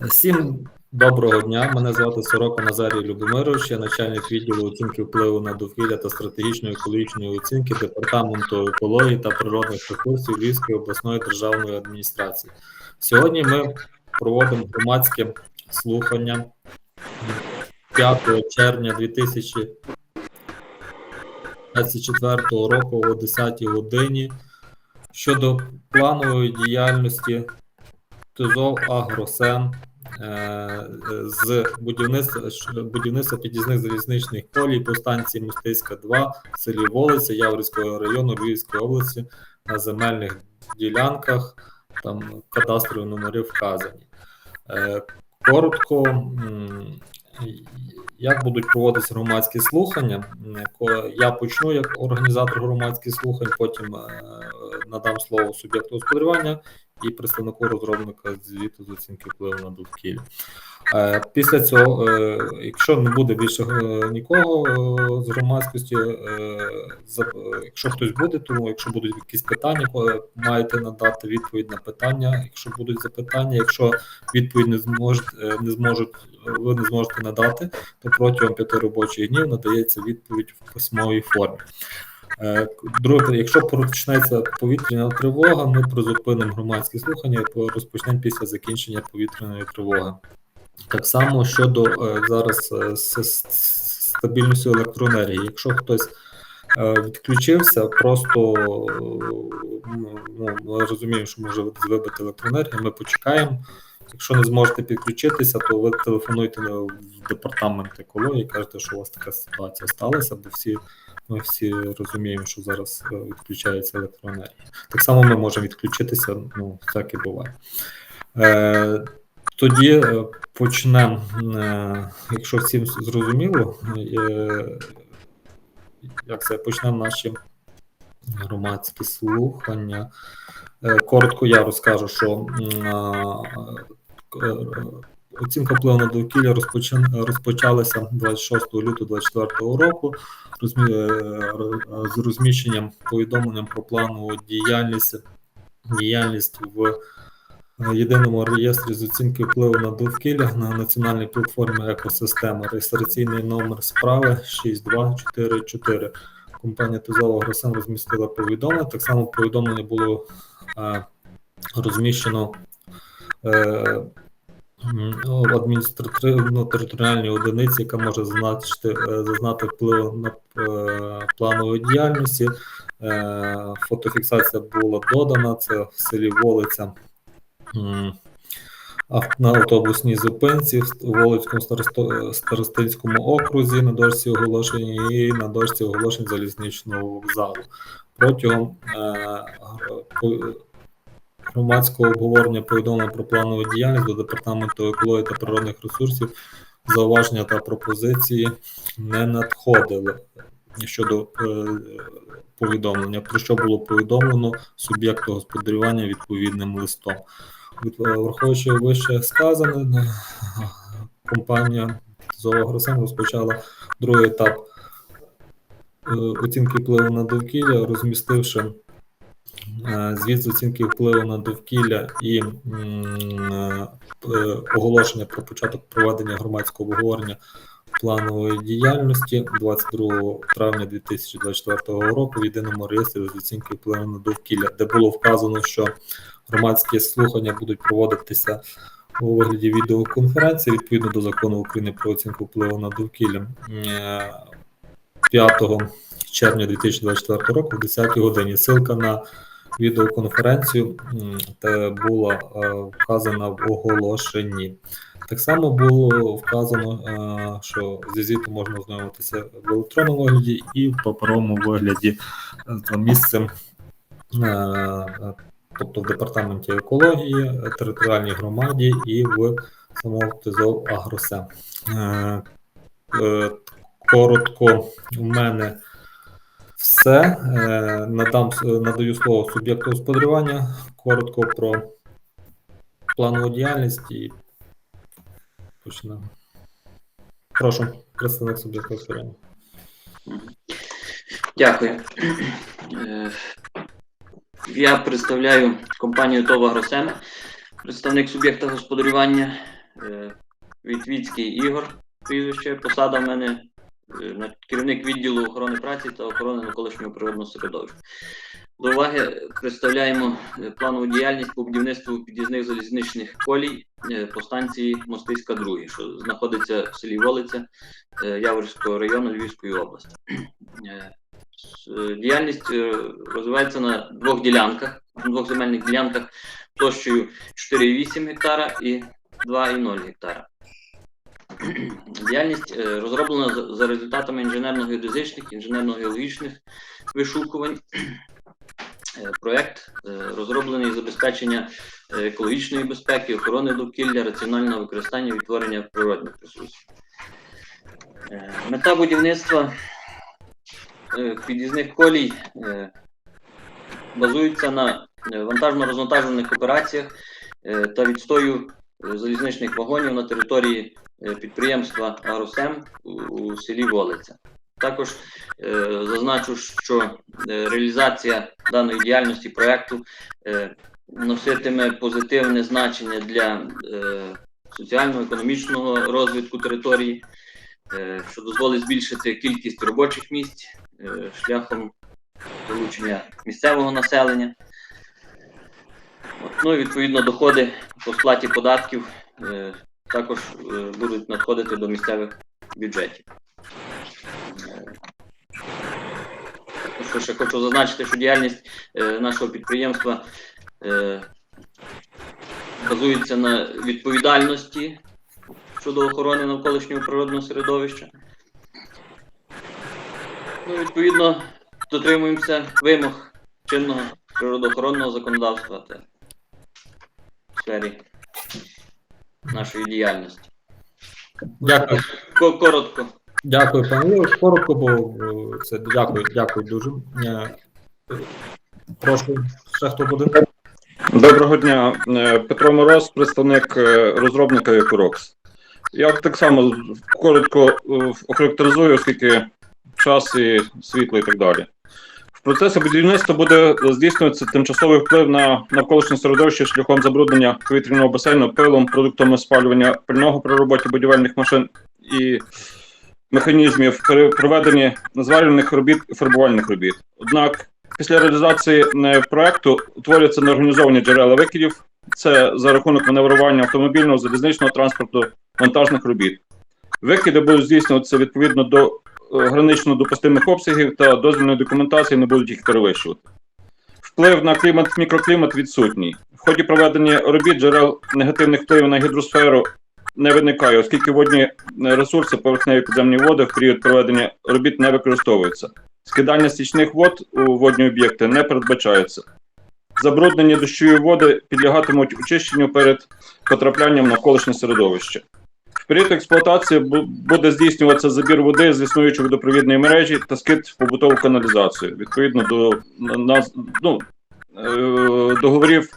Всім доброго дня. Мене звати Сорока Назарій Любомирович, я начальник відділу оцінки впливу на довкілля та стратегічної екологічної оцінки департаменту екології та природних ресурсів Львівської обласної державної адміністрації. Сьогодні ми проводимо громадське слухання 5 червня 2024 року о 10 годині щодо планової діяльності ТЗОВ Агросем е, з будівництва будівництва під'їзних залізничних колій по станції Мостиська 2 в селі Волиця Яворівського району Львівської області на земельних ділянках, там кадастрові номери вказані. Е, Коротко, як будуть проводитися громадські слухання? Я почну як організатор громадських слухань, потім е, надам слово суб'єкту господарювання і представнику розробника звіту з оцінки впливу на довкілля. Е, Після цього, е, якщо не буде більше е, нікого з громадськості, якщо хтось буде, тому якщо будуть якісь питання, маєте надати відповідь на питання. Якщо будуть запитання, якщо відповідь не зможуть, не зможуть, ви не зможете надати, то протягом п'яти робочих днів надається відповідь в письмовій формі. Е, Друге, якщо почнеться повітряна тривога, ми призупинимо громадські слухання і розпочнемо після закінчення повітряної тривоги. Так само щодо е, зараз е, стабільності електроенергії. Якщо хтось відключився, просто ну, ми розуміємо, що може вибити електроенергію, ми почекаємо. Якщо не зможете підключитися, то ви телефонуйте в департамент екології, кажете, що у вас така ситуація сталася, бо всі ми всі розуміємо, що зараз е, відключається електроенергія. Так само ми можемо відключитися, ну, всяке буває. Е, тоді е, почнемо, е, якщо всім зрозуміло, е, як це почнемо наші громадські слухання. Е, Коротко я розкажу, що е, оцінка впливу на довкілля розпочалася 26 лютого 2024 року е, з розміщенням повідомленням про планову діяльність, діяльність в єдиному реєстрі з оцінки впливу на довкілля на національній платформі екосистема. Реєстраційний номер справи 6244. Компанія Тузова Гросен розмістила повідомлення. Так само повідомлення було е, розміщено е, в адміністративно-територіальній одиниці, яка може зазначити, е, зазнати впливу на е, планової діяльності. Е, Фотофіксація була додана. Це в селі Волиця. На автобусній зупинці в Волицькому старостинському окрузі на дошці оголошення і на дошці оголошень залізничного вокзалу. Протягом е, громадського обговорення повідомлення про планову діяльність до департаменту екології та природних ресурсів зауваження та пропозиції не надходили щодо е, повідомлення, про що було повідомлено суб'єкту господарювання відповідним листом. Е, Враховуючи вище сказане, компанія Зоогросем розпочала другий етап е, оцінки впливу на довкілля, розмістивши е, звіт з оцінки впливу на довкілля і оголошення про початок проведення громадського обговорення планової діяльності 22 травня 2024 року в єдиному реєстрі з оцінки впливу на довкілля, де було вказано, що громадські слухання будуть проводитися у вигляді відеоконференції відповідно до закону України про оцінку впливу на довкілля Е, 5 червня 2024 року в 10 годині. Ссылка на відеоконференцію була е, вказана в оголошенні. Так само було вказано, е, що зі звіту можна ознайомитися в електронному вигляді і в паперовому вигляді е, за місцем, е, е, тобто в департаменті екології, територіальній громаді і в самому ТЗО Агросем. Е, е, Коротко у мене все. Е, Надам, надаю слово суб'єкту господарювання. Коротко про планову діяльність і почнемо. Прошу, представник суб'єкта господарювання. Дякую. Я представляю компанію ТОВ «Агросем», представник суб'єкта господарювання. Е, Вітвіцький Ігор, прізвище, посада в мене е, керівник відділу охорони праці та охорони навколишнього природного середовища. До уваги представляємо е, планову діяльність по будівництву під'їзних залізничних колій по станції Мостиська 2, що знаходиться в селі Волиця Яворського району Львівської області. Е, Діяльність е, розвивається на двох ділянках, двох земельних ділянках площею 4,8 гектара і 2,0 гектара. Діяльність е, розроблена за- результатами інженерно-геодезичних, інженерно-геологічних вишукувань. Проект е, розроблений забезпечення екологічної безпеки, охорони довкілля, раціонального використання і відтворення природних ресурсів. Мета будівництва під'їзних колій е, базується на е, вантажно-розвантажувальних операціях е, та відстою е, залізничних вагонів на території е, підприємства Агросем у, селі Волиця. Також е, зазначу, що е, реалізація даної діяльності проекту е, носитиме позитивне значення для е, соціально-економічного розвитку території, е, що дозволить збільшити кількість робочих місць е, шляхом залучення місцевого населення. Ну і відповідно доходи по сплаті податків е, також е, будуть надходити до місцевих бюджетів. Е, ще хочу зазначити, що діяльність е, нашого підприємства е, базується на відповідальності щодо охорони навколишнього природного середовища. Ну, відповідно, дотримуємося вимог чинного природоохоронного законодавства та в сфері нашої діяльності. Дякую. Коротко. Дякую, пане Ігор. Коротко, бо е, це дякую, дякую дуже. Е, Прошу, ще хто буде? Доброго дня, Е, Петро Мороз, представник розробника Екурокс. Я так само коротко е, охарактеризую, оскільки час і світло і так далі. В процесі будівництва буде здійснюватися тимчасовий вплив на навколишнє середовище шляхом забруднення повітряного басейну пилом, продуктами спалювання пильного при роботі будівельних машин і механізмів при проведенні зварювальних робіт і фарбувальних робіт. Однак Після реалізації е, проекту утворюються неорганізовані джерела викидів. Це за рахунок маневрування автомобільного, залізничного транспорту, вантажних робіт. Викиди будуть здійснюватися відповідно до е, гранично допустимих обсягів та дозвільної документації не будуть їх перевищувати. Вплив на клімат, мікроклімат відсутній. В ході проведення робіт джерел негативних впливів на гідросферу не виникає, оскільки водні е, ресурси, поверхневі підземні води в період проведення робіт не використовуються. Скидання стічних вод у водні об'єкти не передбачається. Забруднені дощові води підлягатимуть очищенню перед потраплянням навколишнє середовище. В період експлуатації буде здійснюватися забір води з існуючої водопровідної мережі та скид в побутову каналізацію відповідно до на- ну, е, договорів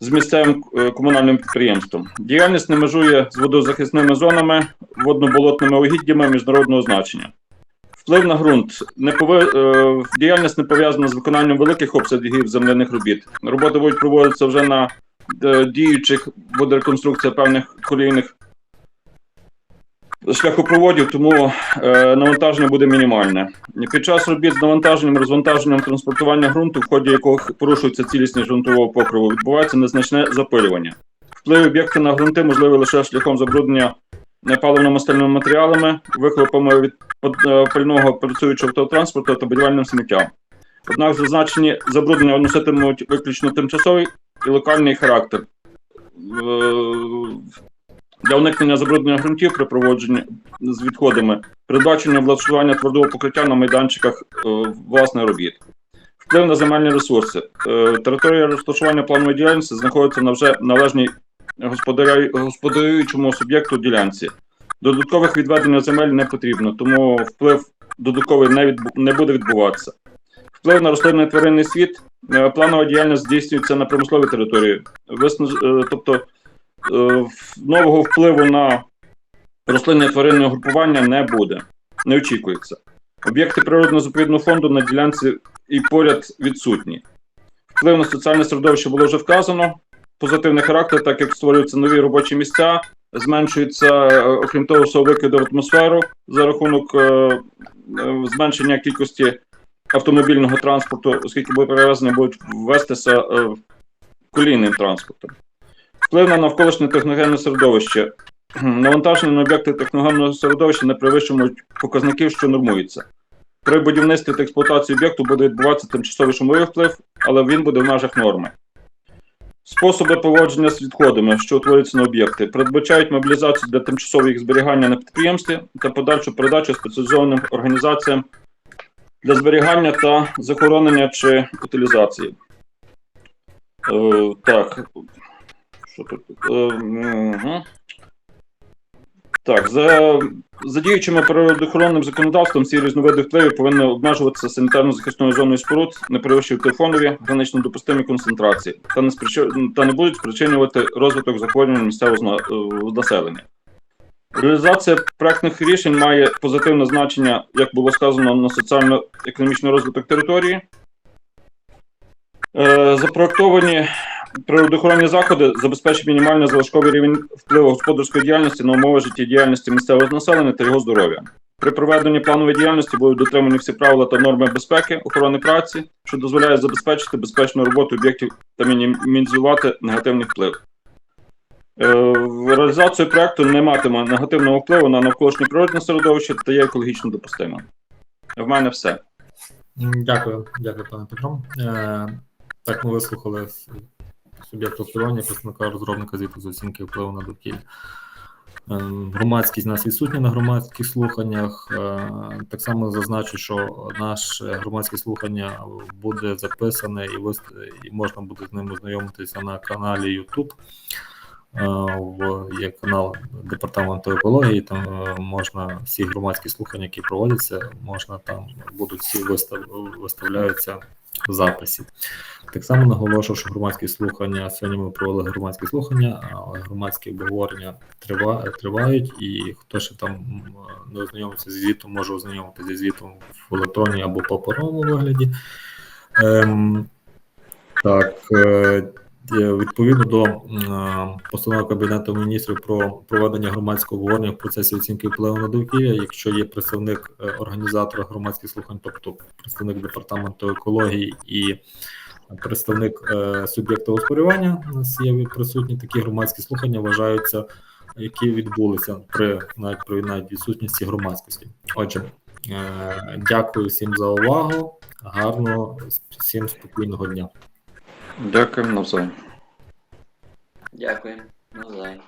з місцевим е, комунальним підприємством. Діяльність не межує з водозахисними зонами, водно-болотними угіддями міжнародного значення. Вплив на ґрунт не пови... е, діяльність не пов'язана з виконанням великих обсягів земляних робіт. Роботи будуть проводитися вже на е, діючих буде реконструкція певних колійних шляхопроводів, тому е, навантаження буде мінімальне. Під час робіт з навантаженням, розвантаженням транспортування ґрунту, в ході якого порушується цілісність ґрунтового покриву, відбувається незначне запилювання. Вплив об'єкта на ґрунти можливий лише шляхом забруднення паливно-мастильними матеріалами, вихлопами від е, пального працюючого автотранспорту та будівельним сміттям. Однак зазначені забруднення носитимуть виключно тимчасовий і локальний характер. Е, Для уникнення забруднення ґрунтів при проводженні з відходами передбачення влаштування твердого покриття на майданчиках е, власних робіт. Вплив на земельні ресурси. Територія розташування планової діяльності знаходиться на вже належній господарюючому суб'єкту ділянці. Додаткових відведення земель не потрібно, тому вплив додатковий не, відбу- не буде відбуватися. Вплив на рослинний тваринний світ. Е, Планова діяльність здійснюється на промисловій території. Виснаж... е, Тобто е, нового впливу на рослинне тваринне групування не буде, не очікується. Об'єкти природно-заповідного фонду на ділянці і поряд відсутні. Вплив на соціальне середовище було вже вказано. Позитивний характер, так як створюються нові робочі місця, зменшується, е, окрім того, всього викиду в атмосферу за рахунок е, е, зменшення кількості автомобільного транспорту, оскільки перевезення будуть вестися е, колійним транспортом. Вплив на навколишнє техногенне середовище. Навантаження на об'єкти техногенного середовища не перевищують показників, що нормуються. При будівництві та експлуатації об'єкту буде відбуватися тимчасовий шумовий вплив, але він буде в межах норми. Способи поводження з відходами, що утворюються на об'єкти, передбачають мобілізацію для тимчасового їх зберігання на підприємстві та подальшу передачу спеціалізованим організаціям для зберігання та захоронення чи утилізації. Е, так. Що тут? Е, мгм. Так, за, за діючими природоохоронним законодавством ці різновиди впливів повинні обмежуватися санітарно-захисною зоною споруд, не перевищуючи фонові гранично допустимі концентрації, та не, спричи- та не будуть спричинювати розвиток захворювань місцевого е, населення. Реалізація проектних рішень має позитивне значення, як було сказано, на соціально-економічний розвиток території. Е, Запроектовані природоохоронні заходи забезпечать мінімальний залишковий рівень впливу господарської діяльності на умови життєдіяльності місцевого населення та його здоров'я. При проведенні планової діяльності будуть дотримані всі правила та норми безпеки, охорони праці, що дозволяє забезпечити безпечну роботу об'єктів та мінімізувати негативний вплив. Е, в Реалізацію проекту не матиме негативного впливу на навколишнє природне середовище та є екологічно допустимим. В мене все. Дякую, дякую, пане Петро. Е, так, ми вислухали суб'єкт господарювання, представника розробника звіту з оцінки впливу на довкілля. Е, Громадськість у нас відсутня на громадських слуханнях. Е, Так само зазначу, що наше громадське слухання буде записане і, вист... і можна буде з ним ознайомитися на каналі YouTube. Е, є канал департаменту екології. Там е, можна всі громадські слухання, які проводяться, можна там будуть всі вистав, виставляються записі. Так само наголошую, що громадські слухання сьогодні ми провели громадські слухання, громадські обговорення трива, тривають, і хто ще там не ознайомився зі звітом, може ознайомитися зі звітом в електронній або паперовому вигляді. Ем, так, Е, Відповідно до м, постанови Кабінету міністрів про проведення громадського обговорення в процесі оцінки впливу на довкілля, якщо є представник е, організатора громадських слухань, тобто представник департаменту екології і представник е, суб'єкта господарювання, у нас є присутні такі громадські слухання, вважаються, які відбулися при навіть при навіть відсутності громадськості. Отже, е, дякую всім за увагу. Гарного всім спокійного дня. Дякую, навзаєм. Дякуємо. Навзаєм.